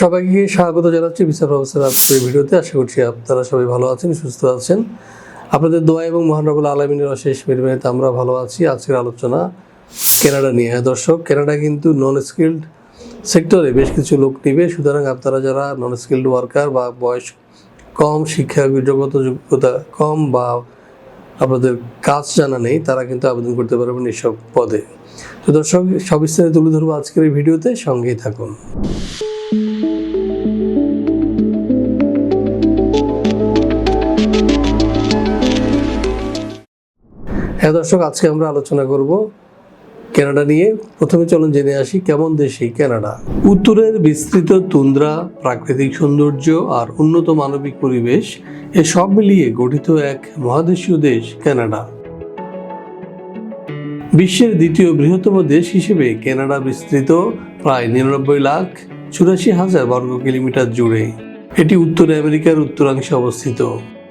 সবাইকে স্বাগত জানাচ্ছি বিচার ব্যবস্থার আজকের ভিডিওতে। আশা করছি আপনারা সবাই ভালো আছেন, সুস্থ আছেন। আপনাদের দোয়া এবং মহানবুল আলমিনের অশেষ মেরমেতে আমরা ভালো আছি। আজকের আলোচনা কেনাডা নিয়ে। হ্যাঁ দর্শক কেনাডা কিন্তু নন স্কিল্ড সেক্টরে বেশ কিছু লোক নিবে। সুতরাং আপনারা যারা নন স্কিল্ড ওয়ার্কার বা বয়স কম, শিক্ষা যোগ্যত যোগ্যতা কম বা আপনাদের কাজ জানা নেই, তারা কিন্তু আবেদন করতে পারবেন এসব পদে। তো দর্শক, সবিস্তারে তুলে ধরবো আজকের এই ভিডিওতে। সঙ্গেই থাকুন। হ্যাঁ দর্শক, আজকে আমরা আলোচনা করব কানাডা নিয়ে। প্রথমে চলুন জেনে আসি কেমন দেশ এই কানাডা। উত্তরের বিস্তৃত তুন্দ্রা, প্রাকৃতিক সৌন্দর্য আর উন্নত মানবিক পরিবেশ, এ সব মিলিয়ে গঠিত এক মহাদেশীয় দেশ কানাডা। বিশ্বের দ্বিতীয় বৃহত্তম দেশ হিসেবে কানাডা বিস্তৃত, প্রায় নিরানব্বই লাখ চুরাশি হাজার বর্গ কিলোমিটার জুড়ে। এটি উত্তর আমেরিকার উত্তরাংশে অবস্থিত।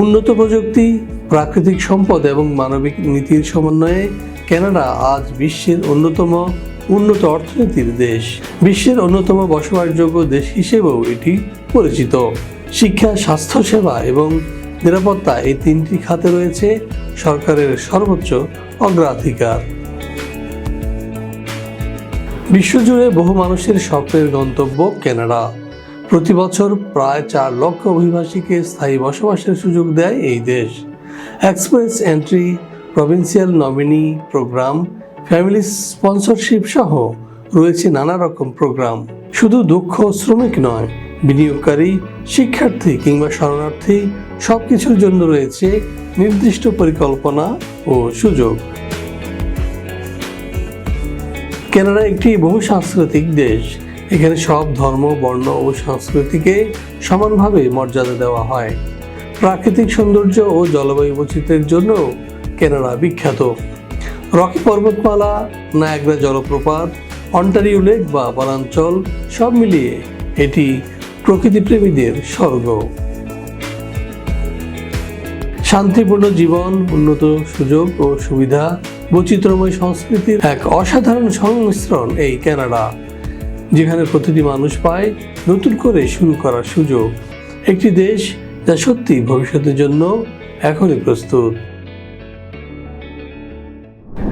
উন্নত প্রযুক্তি, প্রাকৃতিক সম্পদ এবং মানবিক নীতির সমন্বয়ে কানাডা আজ বিশ্বের অন্যতম উন্নত অর্থনীতির দেশ। বিশ্বের অন্যতম বসবাসযোগ্য দেশ হিসেবেও এটি পরিচিত। শিক্ষা, স্বাস্থ্যসেবা এবং নিরাপত্তা এই তিনটি খাতে রয়েছে সরকারের সর্বোচ্চ অগ্রাধিকার। বিশ্বজুড়ে বহু মানুষের স্বপ্নের গন্তব্য কানাডা। প্রতি বছর প্রায় চার লক্ষ অভিবাসীকে স্থায়ী বসবাসের সুযোগ দেয় এই দেশ। Express entry, provincial nominee program, family sponsorship সহ রয়েছে নানা রকম প্রোগ্রাম। শুধু দক্ষ শ্রমিক নয়, বিনিয়োগকারী, শিক্ষার্থী কিংবা শরণার্থী সব কিছুর জন্য রয়েছে নির্দিষ্ট পরিকল্পনা ও সুযোগ। কানাডা একটি বহু সাংস্কৃতিক দেশ। এখানে সব ধর্ম, বর্ণ ও সংস্কৃতিকে সমানভাবে মর্যাদা দেওয়া হয়। প্রাকৃতিক সৌন্দর্য ও জলবায়ু বৈচিত্র্যের জন্য কানাডা বিখ্যাত। রকি পর্বতমালা, নায়াগ্রা জলপ্রপাত, অন্টারিও লেক বা বনাঞ্চল সব মিলিয়ে এটি প্রকৃতিপ্রেমীদের স্বর্গ। শান্তিপূর্ণ জীবন, উন্নত সুযোগ ও সুবিধা, বৈচিত্র্যময় সংস্কৃতির এক অসাধারণ সংমিশ্রণ এই কানাডা। যেখানে প্রতিটি মানুষ পায় নতুন করে শুরু করার সুযোগ। একটি দেশ যা সত্যি ভবিষ্যতের জন্য এখনই প্রস্তুত।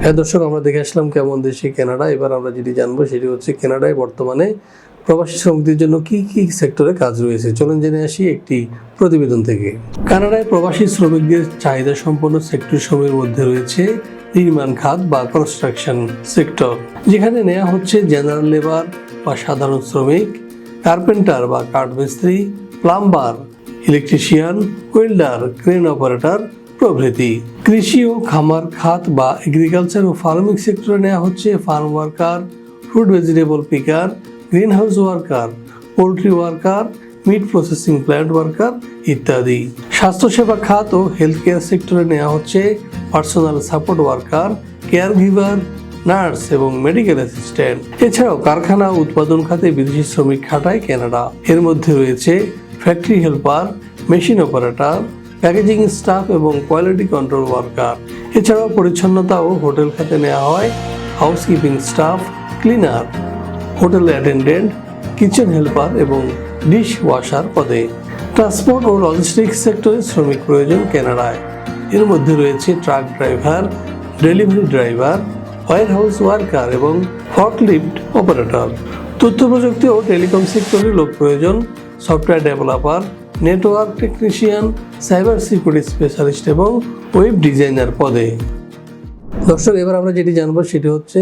হ্যাঁ দর্শক, আমরা দেখে আসলাম কেমন দেশে কানাডা। এবার আমরা যেটি জানব সেটি হচ্ছে কানাডায় বর্তমানে প্রবাসী শ্রমিকদের জন্য কি কি সেক্টরে কাজ রয়েছে। চলুন জেনে আসি একটি প্রতিবেদন থেকে। কানাডায় প্রবাসী শ্রমিকদের চাহিদা সম্পন্ন সেক্টর সমূহের মধ্যে রয়েছে নির্মাণ খাত বা কনস্ট্রাকশন সেক্টর, যেখানে নেওয়া হচ্ছে জেনারেল লেবার বা সাধারণ শ্রমিক, কার্পেন্টার বা কাঠমিস্ত্রি, plumber, electrician, welder, crane operator প্রভৃতি। কৃষি ও খামার, খাত বা এগ্রিকালচার ও ফার্মিং সেক্টরে নেওয়া হচ্ছে farm worker fruit vegetable picker greenhouse worker poultry worker meat processing plant worker ইত্যাদি। স্বাস্থ্যসেবা, খাত ও হেলথ কেয়ার সেক্টরে নেওয়া হচ্ছে personal support worker caregiver nurse এবং মেডিকেল অ্যাসিস্ট্যান্ট। এছাড়াও কারখানা, উৎপাদন খাতে বিদেশি শ্রমিক খাটায় কানাডা। এর মধ্যে রয়েছে factory helper machine operator packaging staff এবং কোয়ালিটি কন্ট্রোল ওয়ার্কার এছাড়াও পরিচ্ছন্নতা ও হোটেল খাতে নেওয়া হয় housekeeping staff cleaner hotel attendant kitchen helper এবং ডিশ ওয়াশার পদে। ট্রান্সপোর্ট ও লজিস্টিক্স সেক্টরে শ্রমিক প্রয়োজন কানাডায়। এর মধ্যে রয়েছে truck driver delivery driver white house worker এবং ফর্কলিফট অপারেটর। তথ্য প্রযুক্তি ও টেলিকম সেক্টরে লোক প্রয়োজন, software developer, network technician, cyber security specialist এবং ওয়েব ডিজাইনার পদে। দর্শক, এবার আমরা যেটি জানব সেটি হচ্ছে,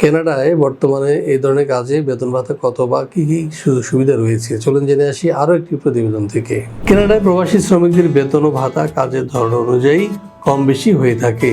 কেনাডায় বর্তমানে এই ধরনের কাজে বেতন ভাতা কত বা কী কী সুযোগ সুবিধা রয়েছে? চলুন জেনে আসি আরও একটি প্রতিবেদন থেকে। কেনাডায় প্রবাসী শ্রমিকদের বেতন ও ভাতা কাজের ধরন অনুযায়ী কম বেশি হয়ে থাকে।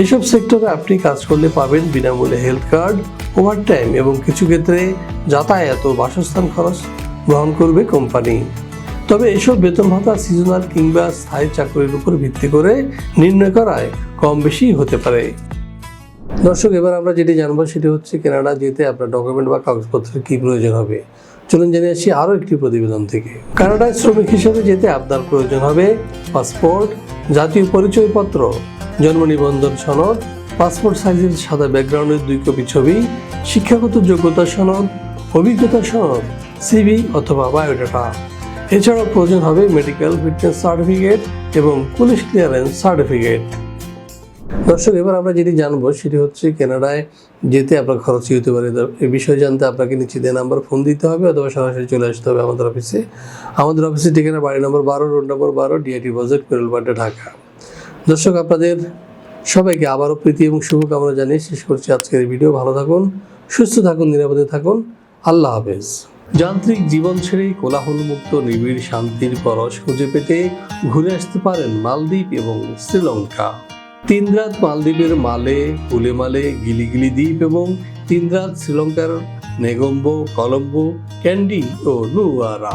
এইসব সেক্টরে আপনি কাজ করলে পাবেন বিনামূল্যে হেলথ কার্ড, ওভারটাইম এবং কিছু ক্ষেত্রে যাতায়াত ও বাসস্থান খরচ গ্রহণ করবে কোম্পানি। তবে এসব বেতন ভাতা সিজনাল কিংবা স্থায়ী চাকরির উপর ভিত্তি করে নির্ণয় করায় কম বেশি হতে পারে। দর্শক, এবার আমরা যেটি জানব সেটি হচ্ছে কেনাডা যেতে আপনার ডকুমেন্ট বা কাগজপত্রের কি প্রয়োজন হবে? চলুন জেনে আসি আরও একটি প্রতিবেদন থেকে। কানাডায় শ্রমিক হিসেবে যেতে আপনার প্রয়োজন হবে পাসপোর্ট, জাতীয় পরিচয়পত্র জন্ম নিবন্ধন সনদ, পাসপোর্ট সাইজের সাদা ব্যাকগ্রাউন্ডের দুই কপি ছবি, শিক্ষাগত যোগ্যতা সনদ, অভিজ্ঞতা সনদ সিভি অথবা বায়োডাটা। এছাড়াও প্রয়োজন হবে মেডিকেল ফিটনেস সার্টিফিকেট এবং পুলিশ ক্লিয়ারেন্স সার্টিফিকেট দর্শক, এবার আমরা যেটি জানব সেটি হচ্ছে কানাডায় যেতে আপনার খরচ হতে পারে। এই বিষয়ে জানতে আপনাকে নিচে দেওয়া নাম্বার ফোন দিতে হবে অথবা সরাসরি চলে আসতে হবে আমাদের অফিসে আমাদের অফিসে ঠিকানা বাড়ি নম্বর বারো রোড নম্বর বারো ডিআইটি বাজেট পেরুলবাড্ডা ঢাকা। দর্শক, আপনাদের সবাইকে আবারও প্রীতি এবং শুভকামনা জানিয়ে শেষ করছি আজকের ভিডিও। ভালো থাকুন, সুস্থ থাকুন, নিরাপদে থাকুন। আল্লাহ হাফেজ। যান্ত্রিক জীবন ছেড়ে কোলাহলমুক্ত, নিবিড় শান্তির পরশ খুঁজে পেতে ঘুরে আসতে পারেন মালদ্বীপ এবং শ্রীলঙ্কা। তিন রাত মালদ্বীপের মালে উলেমালে গিলিগিলি দ্বীপ এবং তিন রাত শ্রীলঙ্কার নেগম্বো, কলম্বো, ক্যান্ডি ও নুয়ারা।